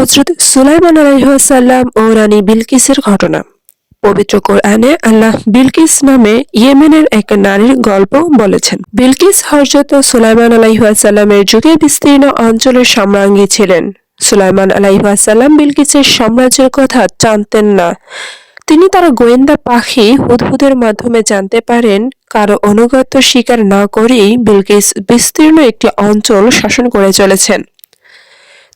হজরত সুলাইমান আলাইহাল্লাম ও রানী বিলকিসের ঘটনা। পবিত্র কোরআনে আল্লাহ বিলকিস নামে ইয়েমেনের এক নারীর গল্প বলেছেন। বিলকিস হজরত সুলাইমান আলাইহাল্লামের যুগে বিস্তীর্ণ অঞ্চলের সম্রাঙ্গী ছিলেন। সুলাইমান আলাইহাল্লাম বিলকিসের সাম্রাজ্যের কথা জানতেন না। তিনি তার গোয়েন্দা পাখি হুদহুদের মাধ্যমে জানতে পারেন, কারও অনুগত্য স্বীকার না করেই বিলকিস বিস্তীর্ণ একটি অঞ্চল শাসন করে চলেছেন।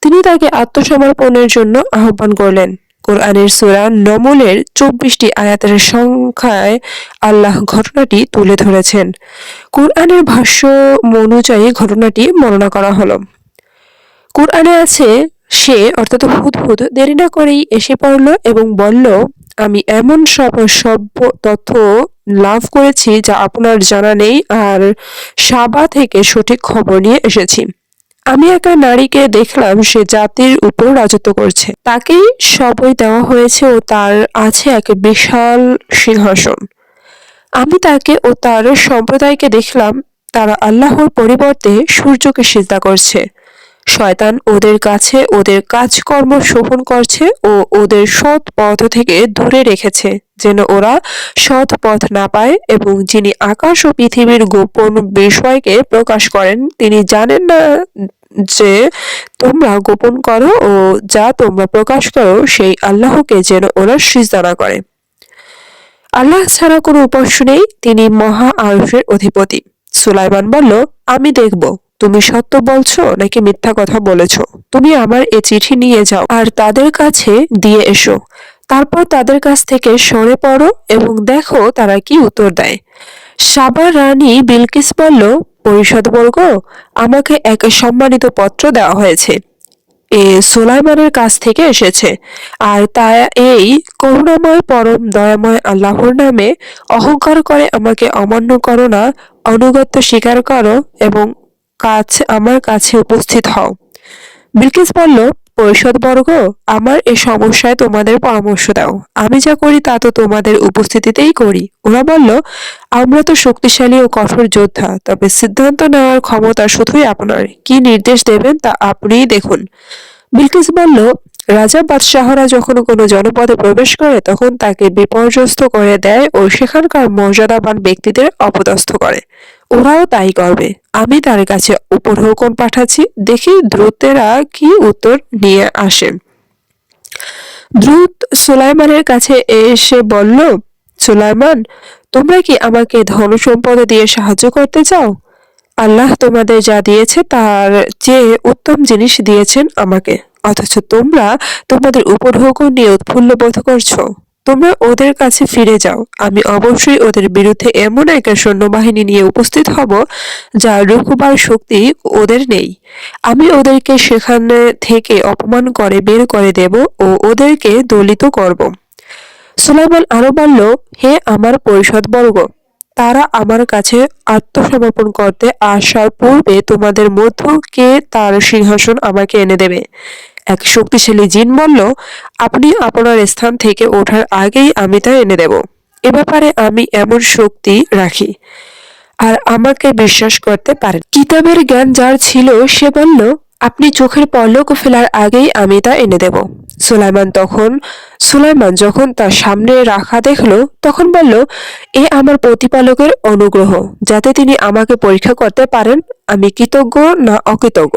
তিনি তাকে আত্মসমর্পণের জন্য আহ্বান করলেন। কোরআনের সুরা নমলের চব্বিশটি আয়াতের সংখ্যায় আল্লাহ ঘটনাটি তুলে ধরেছেন। কোরআনের ভাষ্য অনুযায়ী ঘটনাটি বর্ণনা করা হলো। কোরআনে আছে, সে, অর্থাৎ হুদহুদ, দেরি না করেই এসে পড়ল এবং বলল, আমি এমন সব সভ্য তথ্য লাভ করেছি যা আপনার জানা নেই, আর সাবা থেকে সঠিক খবর নিয়ে এসেছি। আমি একা নারীকে দেখলাম সে জাতির উপর রাজত্ব করছে। তাকেই সবই দেওয়া হয়েছে ও তার আছে এক বিশাল সিংহাসন। আমি তাকে ও তার সম্প্রদায়কে দেখলাম, তারা আল্লাহর পরিবর্তে সূর্যকে সিজদা করছে। শয়তান ওদের কাছে ওদের কাজকর্ম শোভন করছে ও ওদের সৎ পথ থেকে দূরে রেখেছে, যেন ওরা সৎ পথ না পায় এবং যিনি আকাশ ও পৃথিবীর গোপন বিষয়কে প্রকাশ করেন, তিনি জানেন না যে তোমরা গোপন করো ও যা তোমরা প্রকাশ করো, সেই আল্লাহকে যেন ওরা সিজদা করে। আল্লাহ ছাড়া কোনো উপাস্য নেই, তিনি মহা আরফের অধিপতি। সুলাইমান বলল, আমি দেখব। তুমি সত্য বলছো নাকি মিথ্যা কথা বলেছ? তুমি আমার এ চিঠি নিয়ে যাও আর তাদের কাছে দিয়ে এসো। তারপর তাদের কাছ থেকে সরে পড়ো এবং দেখো তারা কি উত্তর দেয়। সাবা রানী বিলকিস বলল, পরিষদ পরিষদবর্গ আমাকে এক সম্মানিত পত্র দেওয়া হয়েছে। এ সোলাইমানের কাছ থেকে এসেছে। আর তা এই করুণাময়, পরম দয়াময় আল্লাহর নামে অহংকার করে আমাকে অমান্য করো না অনুগত্য স্বীকার করো এবং কাছ, আমার কাছে উপস্থিত হও। বিলকিস বলল, পরিষদ বর্গ, আমার এ সমস্যায় তোমাদের পরামর্শ দাও। আমি যা করি তা তো তোমাদের উপস্থিতিতেই করি। ওরা বলল, আমরা তো শক্তিশালী ও কঠোর যোদ্ধা, তবে সিদ্ধান্ত নেওয়ার ক্ষমতা শুধুই আপনার। কি নির্দেশ দেবেন তা আপনিই দেখুন। বিলকিস বলল, রাজা বাদশাহরা যখন কোনো জনপদে প্রবেশ করে, তখন তাকে বিপর্যস্ত করে দেয় ও সেখানকার মর্যাদাবান ব্যক্তিদের অপদস্থ করে। ওরাও তাই করবে। আমি তার কাছে উপর হুকুম পাঠাচ্ছি, দেখি দ্রুতেরা কি উত্তর নিয়ে আসে। দ্রুত সুলাইমানের কাছে এসে বলল, সুলাইমান, তোমরা কি আমাকে ধন সম্পদ দিয়ে সাহায্য করতে চাও? আল্লাহ তোমাদের যা দিয়েছে তার চেয়ে উত্তম জিনিস দিয়েছেন আমাকে। অথচ তোমরা তোমাদের উপর হুকুম নিয়ে উৎফুল্ল বোধ করছ। তোমরা ওদের কাছে ফিরে যাও। আমি অবশ্যই ওদের বিরুদ্ধে এমন একটা সৈন্যবাহিনী নিয়ে উপস্থিত হব যা রুখবার শক্তি ওদের নেই। আমি ওদেরকে সেখানে থেকে অপমান করে বের করে দেব ও ওদেরকে দলিত করব। সুলাইমান আরও বলল, হে আমার পরিষদ বর্গ তারা আমার কাছে আত্মসমর্পণ করতে আসার পূর্বে তোমাদের মধ্য কে তার সিংহাসন আমাকে এনে দেবে? এক শক্তিশালী জিন বলল আপনি আপনার স্থান থেকে ওঠার আগেই আমি তা এনে দেব। এ ব্যাপারে আমি এমন শক্তি রাখি আর আমাকে বিশ্বাস করতে পারেন। কিতাবের জ্ঞান যার ছিল, সে বলল, আপনি চোখের পলক ফেলার আগেই আমি তা এনে দেব। সুলাইমান তখন, সুলাইমান যখন তার সামনে রাখা দেখল, তখন বলল, এ আমার প্রতিপালকের অনুগ্রহ, যাতে তিনি আমাকে পরীক্ষা করতে পারেন, আমি কৃতজ্ঞ না অকৃতজ্ঞ?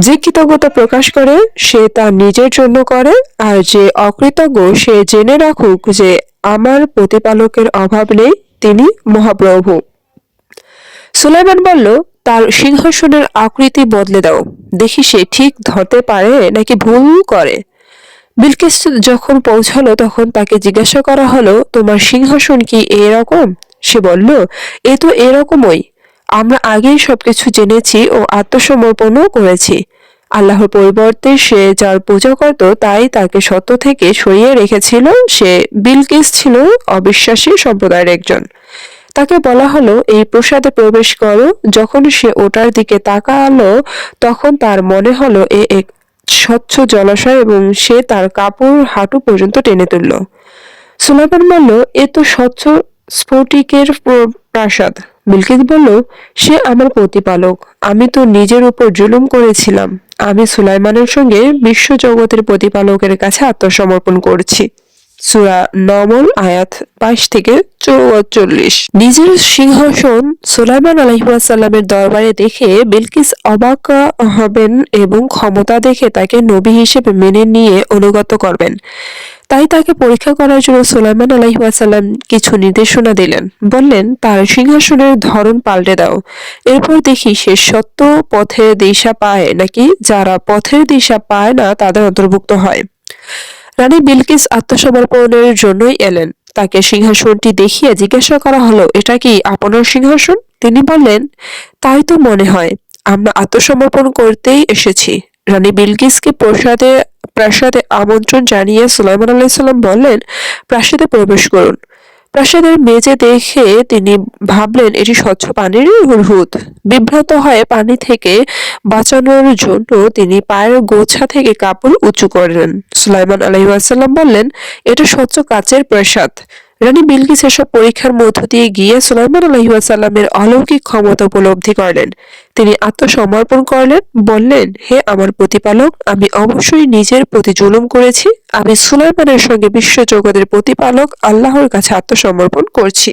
যে কৃতজ্ঞতা প্রকাশ করে, সে তা নিজের জন্য করে, আর যে অকৃতজ্ঞ, সে জেনে রাখুক যে আমার প্রতিপালকের অভাব নেই, তিনি মহাপ্রভু। সুলাইমান বলল, তার সিংহাসনের আকৃতি বদলে দাও। দেখি সে ঠিক ধরতে পারে নাকি ভুল করে? বিলকিস যখন পৌঁছালো, তখন তাকে জিজ্ঞাসা করা হলো, তোমার সিংহাসন কি এরকম? সে বলল, এ তো এরকমই। আমরা আগেই সবকিছু জেনেছি ও আত্মসমর্পণও করেছি। আল্লাহর পরিবর্তে সে যার পূজা করত, তাই তাকে সত্য থেকে সরিয়ে রেখেছিল। সে বিলকিস ছিল অবিশ্বাসী সম্প্রদায়ের একজন। তাকে বলা হলো, এই প্রসাদে প্রবেশ করো। যখন সে ওটার দিকে তাকালো, তখন তার মনে হলো, এ এক স্বচ্ছ জলাশয় এবং সে তার কাপড় হাঁটু পর্যন্ত টেনে তুলল। সুলাইমান বলল, এ তো স্বচ্ছ স্ফটিকের প্রাসাদ। বিলকিস বলল, সে আমার প্রতিপালক। আমি তো নিজের উপর জুলুম করেছিলাম। আমি সুলাইমানের সঙ্গে বিশ্বজগতের প্রতিপালকের কাছে আত্মসমর্পণ করছি। সুরা নমল আয়াত বাইশ থেকে চৌচল্লিশ। নিজের সিংহাসন সুলাইমান আলহিহাসাল্লামের দরবারে দেখে বিলকিস অবাক হবেন এবং ক্ষমতা দেখে তাকে নবী হিসেবে মেনে নিয়ে অনুগত করবেন। তাই তাকে পরীক্ষা করার জন্য সোলাইমান আলাইহাসাল্লাম কিছু নির্দেশনা দিলেন। বললেন, তার সিংহাসনের ধরন পাল্টে দাও। এরপর দেখি সে সত্য পথের দিশা পায় নাকি যারা পথের দিশা পায় না তাদের অন্তর্ভুক্ত হয়। রানী বিলকিস আত্মসমর্পণের জন্যই এলেন। তাকে সিংহাসনটি দেখিয়ে জিজ্ঞাসা করা হলো, এটা কি আপনার সিংহাসন? তিনি বললেন, তাই তো মনে হয়, আমরা আত্মসমর্পণ করতেই এসেছি। রানী বিলকিসকে প্রসাদে, প্রাসাদে আমন্ত্রণ জানিয়ে সুলাইমান আলাইসাল্লাম বললেন, প্রাসাদে প্রবেশ করুন। প্রাসাদের মেঝে দেখে তিনি ভাবলেন, এটি স্বচ্ছ পানির হ্রদ বিভ্রান্ত হয়ে পানি থেকে বাঁচানোর জন্য তিনি পায়ের গোছা থেকে কাপড় উঁচু করলেন। সুলাইমান আলহিহাসাল্লাম বললেন, এটা স্বচ্ছ কাচের প্রাসাদ। রানী বিলকিস এসব পরীক্ষার মধ্য দিয়ে গিয়ে সুলাইমান আলহিউসাল্লামের অলৌকিক ক্ষমতা উপলব্ধি করলেন। তিনি আত্মসমর্পণ করলেন, বললেন, হে আমার প্রতিপালক, আমি অবশ্যই নিজের প্রতি জুলুম করেছি। আমি সুলাইমানের সঙ্গে বিশ্বজগতের প্রতিপালক, আল্লাহর কাছে আত্মসমর্পণ করছি।